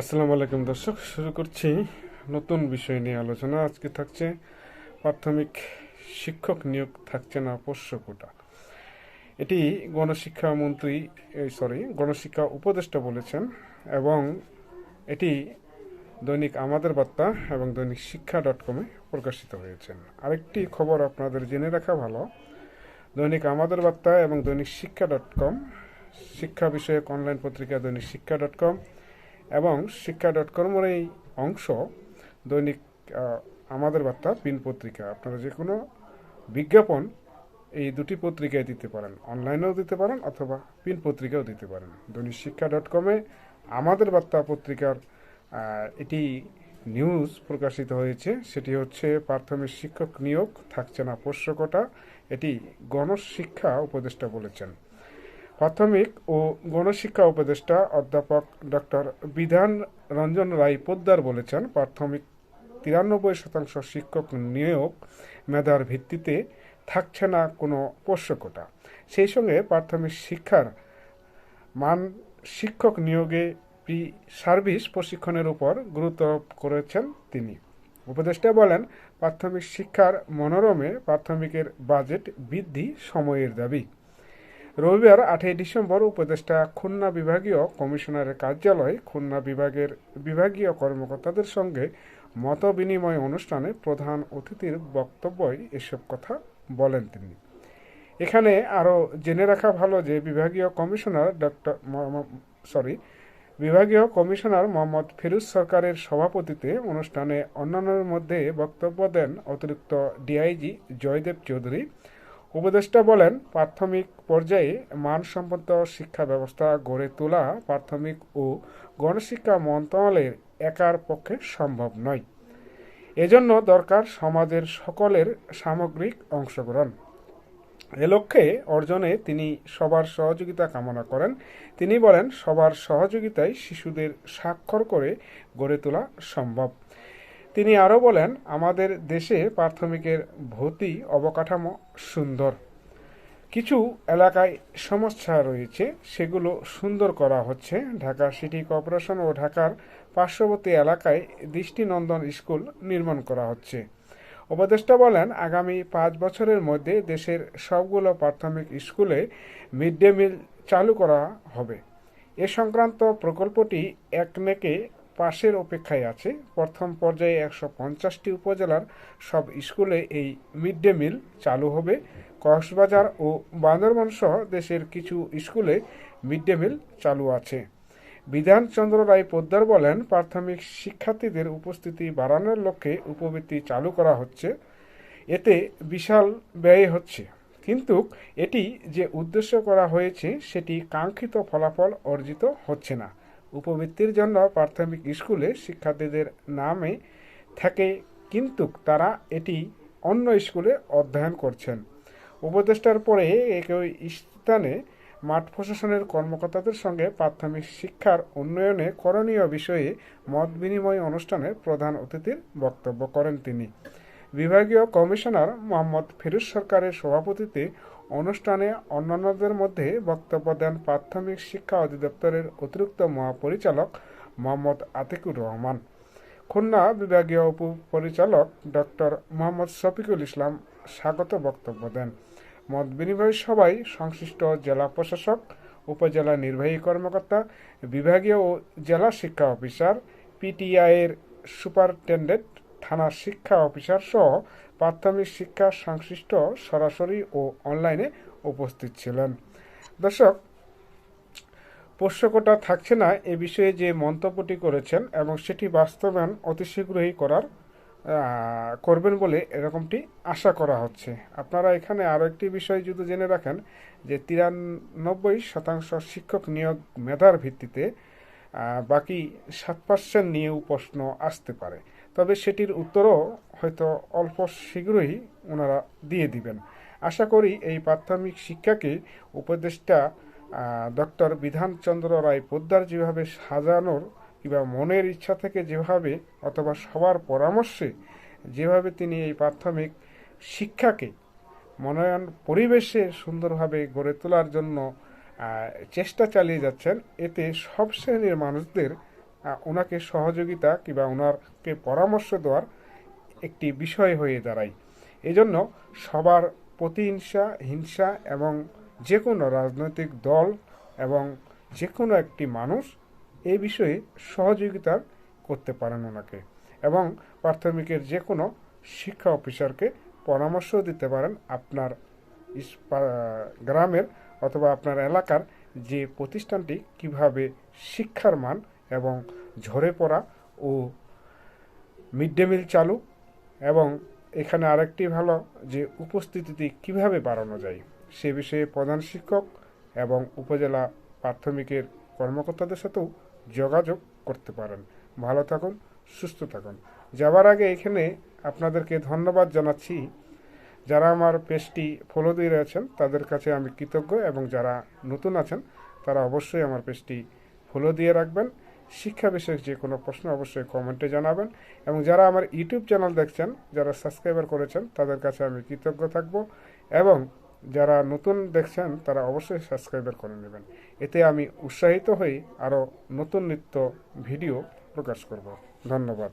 আসসালামু আলাইকুম দর্শক, শুরু করছি নতুন বিষয় নিয়ে আলোচনা। আজকে থাকছে প্রাথমিক শিক্ষক নিয়োগ থাকছে না, পোষ্য কোটা। এটি গণশিক্ষা মন্ত্রী সরি গণশিক্ষা উপদেষ্টা বলেছেন এবং এটি দৈনিক আমাদের বার্তা এবং দৈনিক শিক্ষা ডট কমে প্রকাশিত হয়েছেন আরেকটি খবর আপনাদের জেনে রাখা ভালো, দৈনিক আমাদের বার্তা এবং দৈনিক শিক্ষা ডট কম শিক্ষা বিষয়ক অনলাইন পত্রিকা দৈনিক শিক্ষা ডট কম এবং শিক্ষা ডট কমের এই অংশ দৈনিক আমাদের বার্তা পিন পত্রিকা। আপনারা যে কোনো বিজ্ঞাপন এই দুটি পত্রিকায় দিতে পারেন। অনলাইনেও দিতে পারেন অথবা পিন পত্রিকাও দিতে পারেন। দৈনিক শিক্ষা ডট কমে আমাদের বার্তা পত্রিকার এটি নিউজ প্রকাশিত হয়েছে। সেটি হচ্ছে প্রাথমিক শিক্ষক নিয়োগ, থাকছে না পোষ্যকটা। এটি গণশিক্ষা উপদেষ্টা বলেছেন। প্রাথমিক ও গণশিক্ষা উপদেষ্টা অধ্যাপক ডক্টর বিধান রঞ্জন রায় পোদ্দার বলেছেন, প্রাথমিক তিরানব্বই শতাংশ শিক্ষক নিয়োগ মেধার ভিত্তিতে থাকছে না কোনো পোষ্যকতা। সেই সঙ্গে প্রাথমিক শিক্ষার মান শিক্ষক নিয়োগে প্রি সার্ভিস প্রশিক্ষণের উপর গুরুত্ব করেছেন তিনি। উপদেষ্টা বলেন, প্রাথমিক শিক্ষার মনোরমে প্রাথমিকের বাজেট বৃদ্ধি সময়ের দাবি। রবিবার আটই ডিসেম্বর উপদেষ্টা খুলনা বিভাগীয় কমিশনারের কার্যালয়ে খুলনা বিভাগের বিভাগীয় কর্মকর্তাদের সঙ্গে মত বিনিময় অনুষ্ঠানে প্রধান অতিথির বক্তব্যই এসব কথা বলেন তিনি। এখানে আরও জেনে রাখা ভালো যে বিভাগীয় কমিশনার ডক্টর সরি, বিভাগীয় কমিশনার মোহাম্মদ ফিরুজ সরকারের সভাপতিতে অনুষ্ঠানে অন্যান্যের মধ্যে বক্তব্য দেন অতিরিক্ত ডিআইজি জয়দেব চৌধুরী উপদেষ্টা বলেন, প্রাথমিক পর্যায়ে মানসম্পন্ন শিক্ষা ব্যবস্থা গড়ে তোলা প্রাথমিক ও গণশিক্ষা মন্ত্রণালয়ের একার পক্ষে সম্ভব নয়। এজন্য দরকার সমাজের সকলের সামগ্রিক অংশগ্রহণ। এ লক্ষ্যে অর্জনে তিনি সবার সহযোগিতা কামনা করেন। তিনি বলেন, সবার সহযোগিতায় শিশুদের স্বাক্ষর করে গড়ে তোলা সম্ভব। তিনি আরও বলেন, আমাদের দেশে প্রাথমিকের ভৌতি অবকাঠামো সুন্দর। কিছু এলাকায় সমস্যা রয়েছে, সেগুলো সুন্দর করা হচ্ছে। ঢাকা সিটি কর্পোরেশন ও ঢাকার পার্শ্ববর্তী এলাকায় দৃষ্টিনন্দন স্কুল নির্মাণ করা হচ্ছে। উপদেষ্টা বলেন, আগামী পাঁচ বছরের মধ্যে দেশের সবগুলো প্রাথমিক স্কুলে মিড ডে মিল চালু করা হবে। এ সংক্রান্ত প্রকল্পটি একনেকে পাশের অপেক্ষায় আছে। প্রথম পর্যায়ে একশো পঞ্চাশটি উপজেলার সব স্কুলে এই মিড ডে মিল চালু হবে। কক্সবাজার ও বান্দরবান সহ দেশের কিছু স্কুলে মিড ডে মিল চালু আছে। বিধানচন্দ্র রায় পোদ্দার বলেন, প্রাথমিক শিক্ষার্থীদের উপস্থিতি বাড়ানোর লক্ষ্যে উপবৃত্তি চালু করা হচ্ছে। এতে বিশাল ব্যয় হচ্ছে। কিন্তু এটি যে উদ্দেশ্য করা হয়েছে, সেটি কাঙ্ক্ষিত ফলাফল অর্জিত হচ্ছে না। উপবৃত্তির জন্য প্রাথমিক স্কুলে শিক্ষার্থীদের নামে থাকে, কিন্তু তারা এটি অন্য স্কুলে অধ্যয়ন করছেন। উপদেষ্টার পরে একই স্থানে মাঠ প্রশাসনের কর্মকর্তাদের সঙ্গে প্রাথমিক শিক্ষার উন্নয়নে করণীয় বিষয়ে মত বিনিময় অনুষ্ঠানে প্রধান অতিথির বক্তব্য করেন তিনি। বিভাগীয় কমিশনার মোহাম্মদ ফিরুজ সরকারের সভাপতিতে অনুষ্ঠানে অন্যান্যদের মধ্যে বক্তব্য দেন প্রাথমিক শিক্ষা অধিদপ্তরের অতিরিক্ত মহাপরিচালক মোহাম্মদ আতিকুর রহমান, খুলনা বিভাগীয় উপপরিচালক ডক্টর মোহাম্মদ শফিকুল ইসলাম স্বাগত বক্তব্য দেন। মত বিনিময় সভায় সংশ্লিষ্ট জেলা প্রশাসক, উপজেলা নির্বাহী কর্মকর্তা, বিভাগীয় ও জেলা শিক্ষা অফিসার, পিটিআইয়ের সুপারিনটেন্ডেন্ট থানা শিক্ষা অফিসার সহ প্রাথমিক শিক্ষা সংশ্লিষ্ট সরাসরি ও অনলাইনে উপস্থিত ছিলেন। দর্শক, পোষ্যকোটা থাকছে না এ বিষয়ে যে মন্তব্যটি করেছেন এবং সেটি বাস্তবায়ন অতি শীঘ্রই করার করবেন বলে এরকমটি আশা করা হচ্ছে। আপনারা এখানে আরও একটি বিষয় যদি জেনে রাখেন, যে তিরানব্বই শতাংশ শিক্ষক নিয়োগ মেধার ভিত্তিতে বাকি সাত পার্সেন্ট নিয়েও প্রশ্ন আসতে পারে। তবে সেটির উত্তরও হয়তো অল্প শীঘ্রই ওনারা দিয়ে দিবেন। আশা করি এই প্রাথমিক শিক্ষাকে উপদেষ্টা ডক্টর বিধানচন্দ্র রায় পোদ্দার যেভাবে সাজানোর কিংবা মনের ইচ্ছা থেকে যেভাবে অথবা সবার পরামর্শে যেভাবে তিনি এই প্রাথমিক শিক্ষাকে মনোনয়ন পরিবেশে সুন্দরভাবে গড়ে তোলার জন্য চেষ্টা চালিয়ে যাচ্ছেন, এতে সব শ্রেণির মানুষদের ওনাকে সহযোগিতা কিংবা ওনাকে পরামর্শ দেওয়ার একটি বিষয় হয়ে দাঁড়ায়। এজন্য সবার প্রতিহিংসা, হিংসা এবং যে কোনো রাজনৈতিক দল এবং যে কোনো একটি মানুষ এই বিষয়ে সহযোগিতা করতে পারেন ওনাকে এবং প্রাথমিকের যে কোনো শিক্ষা অফিসারকে পরামর্শ দিতে পারেন আপনার গ্রামের অথবা আপনার এলাকার যে প্রতিষ্ঠানটি কীভাবে শিক্ষার মান এবং ঝরে পড়া ও মিড ডে মিল চালু এবং এখানে আরেকটি ভালো যে উপস্থিতিটি কীভাবে বাড়ানো যায় সে বিষয়ে প্রধান শিক্ষক এবং উপজেলা প্রাথমিকের কর্মকর্তাদের সাথেও যোগাযোগ করতে পারেন। ভালো থাকুন, সুস্থ থাকুন। যাবার আগে এখানে আপনাদেরকে ধন্যবাদ জানাচ্ছি। যারা আমার পেজটি ফলো দিয়ে রয়েছেন, তাদের কাছে আমি কৃতজ্ঞ এবং যারা নতুন আছেন, তারা অবশ্যই আমার পেজটি ফলো দিয়ে রাখবেন। শিক্ষা বিষয়ক যে কোনো প্রশ্ন অবশ্যই কমেন্টে জানাবেন। এবং যারা আমার ইউটিউব চ্যানেল দেখছেন, যারা সাবস্ক্রাইবার করেছেন, তাদের কাছে আমি কৃতজ্ঞ থাকব। এবং যারা নতুন দেখছেন, তারা অবশ্যই সাবস্ক্রাইবার করে নেবেন। এতে আমি উৎসাহিত হই আরও নতুন নিত্য ভিডিও প্রকাশ করব। ধন্যবাদ।